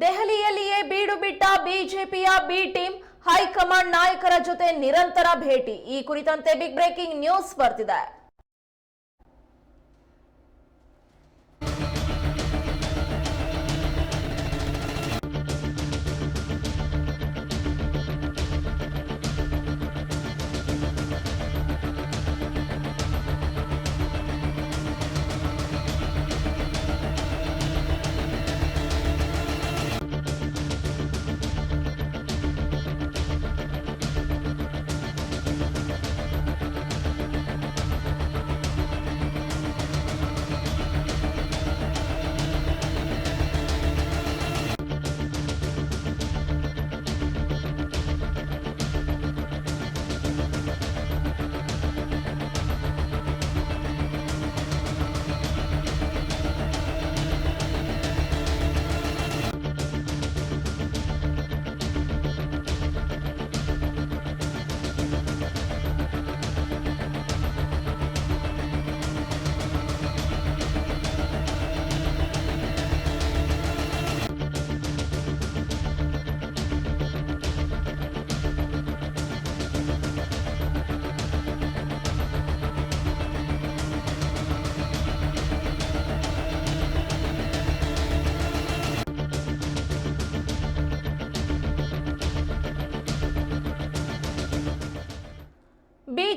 ದೆಹಲಿಯಲ್ಲಿಯೇ ಬೀಡು ಬಿಟ್ಟ ಬಿಜೆಪಿಯ ಬಿ ಟೀಮ್, ಹೈಕಮಾಂಡ್ ನಾಯಕರ ಜೊತೆ ನಿರಂತರ ಭೇಟಿ. ಈ ಕುರಿತಂತೆ ಬಿಗ್ ಬ್ರೇಕಿಂಗ್ ನ್ಯೂಸ್ ಬರ್ತಿದೆ.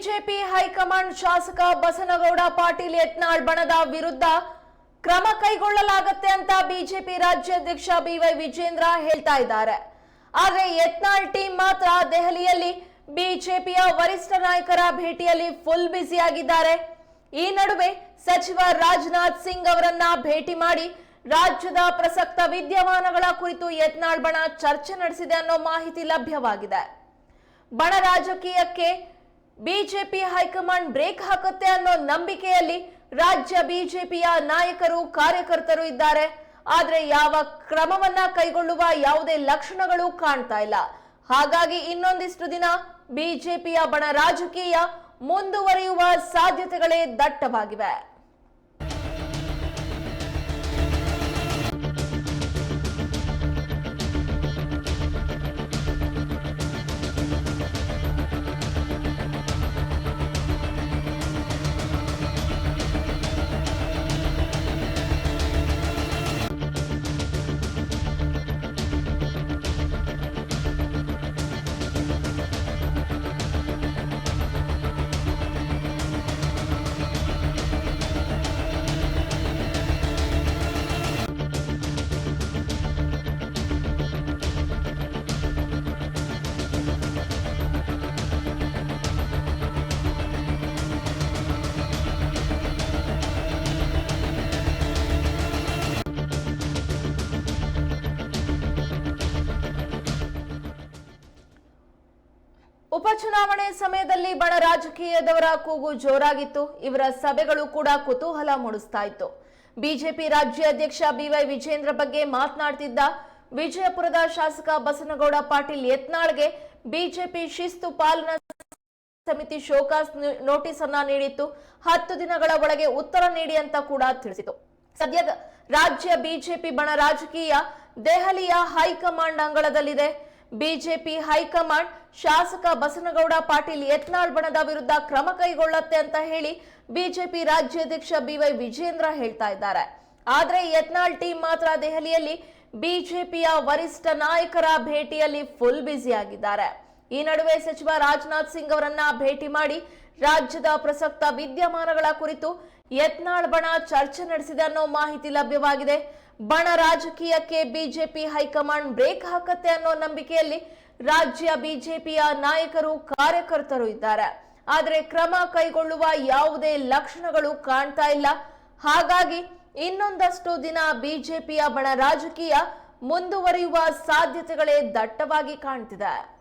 ಬಿಜೆಪಿ ಹೈಕಮಾಂಡ್ ಶಾಸಕ ಬಸನಗೌಡ ಪಾಟೀಲ್ ಯತ್ನಾಳ್ ಬಣದ ವಿರುದ್ಧ ಕ್ರಮ ಕೈಗೊಳ್ಳಲಾಗುತ್ತೆ ಅಂತ ಬಿಜೆಪಿ ರಾಜ್ಯಾಧ್ಯಕ್ಷ ಬಿವೈ ವಿಜೇಂದ್ರ ಹೇಳ್ತಾ ಇದ್ದಾರೆ. ಆದ್ರೆ ಯತ್ನಾಳ್ ಟೀಮ್ ಮಾತ್ರ ದೆಹಲಿಯಲ್ಲಿ ಬಿಜೆಪಿಯ ವರಿಷ್ಠ ನಾಯಕರ ಭೇಟಿಯಲ್ಲಿ ಫುಲ್ ಬ್ಯುಸಿಯಾಗಿದ್ದಾರೆ ಈ ನಡುವೆ ಸಚಿವ ರಾಜನಾಥ್ ಸಿಂಗ್ ಅವರನ್ನ ಭೇಟಿ ಮಾಡಿ ರಾಜ್ಯದ ಪ್ರಸಕ್ತ ವಿದ್ಯಮಾನಗಳ ಕುರಿತು ಯತ್ನಾಳ್ ಬಣ ಚರ್ಚೆ ನಡೆಸಿದೆ ಅನ್ನೋ ಮಾಹಿತಿ ಲಭ್ಯವಾಗಿದೆ. ಬಣ ರಾಜಕೀಯಕ್ಕೆ ಬಿಜೆಪಿ ಹೈಕಮಾಂಡ್ ಬ್ರೇಕ್ ಹಾಕುತ್ತೆ ಅನ್ನೋ ನಂಬಿಕೆಯಲ್ಲಿ ರಾಜ್ಯ ಬಿಜೆಪಿಯ ನಾಯಕರು, ಕಾರ್ಯಕರ್ತರು ಇದ್ದಾರೆ. ಆದ್ರೆ ಯಾವ ಕ್ರಮವನ್ನ ಕೈಗೊಳ್ಳುವ ಯಾವುದೇ ಲಕ್ಷಣಗಳು ಕಾಣ್ತಾ ಇಲ್ಲ. ಹಾಗಾಗಿ ಇನ್ನೊಂದಿಷ್ಟು ದಿನ ಬಿಜೆಪಿಯ ಬಣ ರಾಜಕೀಯ ಮುಂದುವರಿಯುವ ಸಾಧ್ಯತೆಗಳೇ ದಟ್ಟವಾಗಿವೆ. ಉಪಚುನಾವಣೆ ಸಮಯದಲ್ಲಿ ಬಣ ರಾಜಕೀಯದವರ ಕೂಗು ಜೋರಾಗಿತ್ತು. ಇವರ ಸಭೆಗಳು ಕೂಡ ಕುತೂಹಲ ಮೂಡಿಸ್ತಾ ಇತ್ತು. ಬಿಜೆಪಿ ರಾಜ್ಯಾಧ್ಯಕ್ಷ ಬಿವೈ ವಿಜೇಂದ್ರ ಬಗ್ಗೆ ಮಾತನಾಡ್ತಿದ್ದ ವಿಜಯಪುರದ ಶಾಸಕ ಬಸನಗೌಡ ಪಾಟೀಲ್ ಯತ್ನಾಳ್ಗೆ ಬಿಜೆಪಿ ಶಿಸ್ತು ಪಾಲನಾ ಸಮಿತಿ ಶೋಕಾಸ್ ನೋಟಿಸ್ ಅನ್ನ ನೀಡಿತ್ತು. ಹತ್ತು ದಿನಗಳ ಒಳಗೆ ಉತ್ತರ ನೀಡಿ ಅಂತ ಕೂಡ ತಿಳಿಸಿತು. ಸದ್ಯದ ರಾಜ್ಯ ಬಿಜೆಪಿ ಬಣ ರಾಜಕೀಯ ದೆಹಲಿಯ ಹೈಕಮಾಂಡ್ ಅಂಗಳದಲ್ಲಿದೆ. ಬಿಜೆಪಿ ಹೈಕಮಾಂಡ್, ಶಾಸಕ ಬಸನಗೌಡ ಪಾಟೀಲ್ ಯತ್ನಾಳ್ ಬಣದ ವಿರುದ್ಧ ಕ್ರಮ ಕೈಗೊಳ್ಳತ್ತೆ ಅಂತ ಹೇಳಿ ಬಿಜೆಪಿ ರಾಜ್ಯಾಧ್ಯಕ್ಷ ಬಿವೈ ವಿಜೇಂದ್ರ ಹೇಳ್ತಾ ಇದ್ದಾರೆ. ಆದರೆ ಯತ್ನಾಳ್ ಟೀಮ್ ಮಾತ್ರ ದೆಹಲಿಯಲ್ಲಿ ಬಿಜೆಪಿಯ ವರಿಷ್ಠ ನಾಯಕರ ಭೇಟಿಯಲ್ಲಿ ಫುಲ್ ಬ್ಯುಸಿ ಆಗಿದ್ದಾರೆ. ಈ ನಡುವೆ ಸಚಿವ ರಾಜನಾಥ್ ಸಿಂಗ್ ಅವರನ್ನ ಭೇಟಿ ಮಾಡಿ ರಾಜ್ಯದ ಪ್ರಸಕ್ತ ವಿದ್ಯಮಾನಗಳ ಕುರಿತು ಯತ್ನಾಳ್ ಬಣ ಚರ್ಚೆ ನಡೆಸಿದೆ ಅನ್ನೋ ಮಾಹಿತಿ ಲಭ್ಯವಾಗಿದೆ. ಬಣ ರಾಜಕೀಯಕ್ಕೆ ಬಿಜೆಪಿ ಹೈಕಮಾಂಡ್ ಬ್ರೇಕ್ ಹಾಕತ್ತೆ ಅನ್ನೋ ನಂಬಿಕೆಯಲ್ಲಿ ರಾಜ್ಯ ಬಿಜೆಪಿಯ ನಾಯಕರು ಕಾರ್ಯಕರ್ತರು ಇದ್ದಾರೆ. ಆದರೆ ಕ್ರಮ ಕೈಗೊಳ್ಳುವ ಯಾವುದೇ ಲಕ್ಷಣಗಳು ಕಾಣ್ತಾ ಇಲ್ಲ. ಹಾಗಾಗಿ ಇನ್ನೊಂದಷ್ಟು ದಿನ ಬಿಜೆಪಿಯ ಬಣ ರಾಜಕೀಯ ಮುಂದುವರಿಯುವ ಸಾಧ್ಯತೆಗಳೇ ದಟ್ಟವಾಗಿ ಕಾಣ್ತಿದೆ.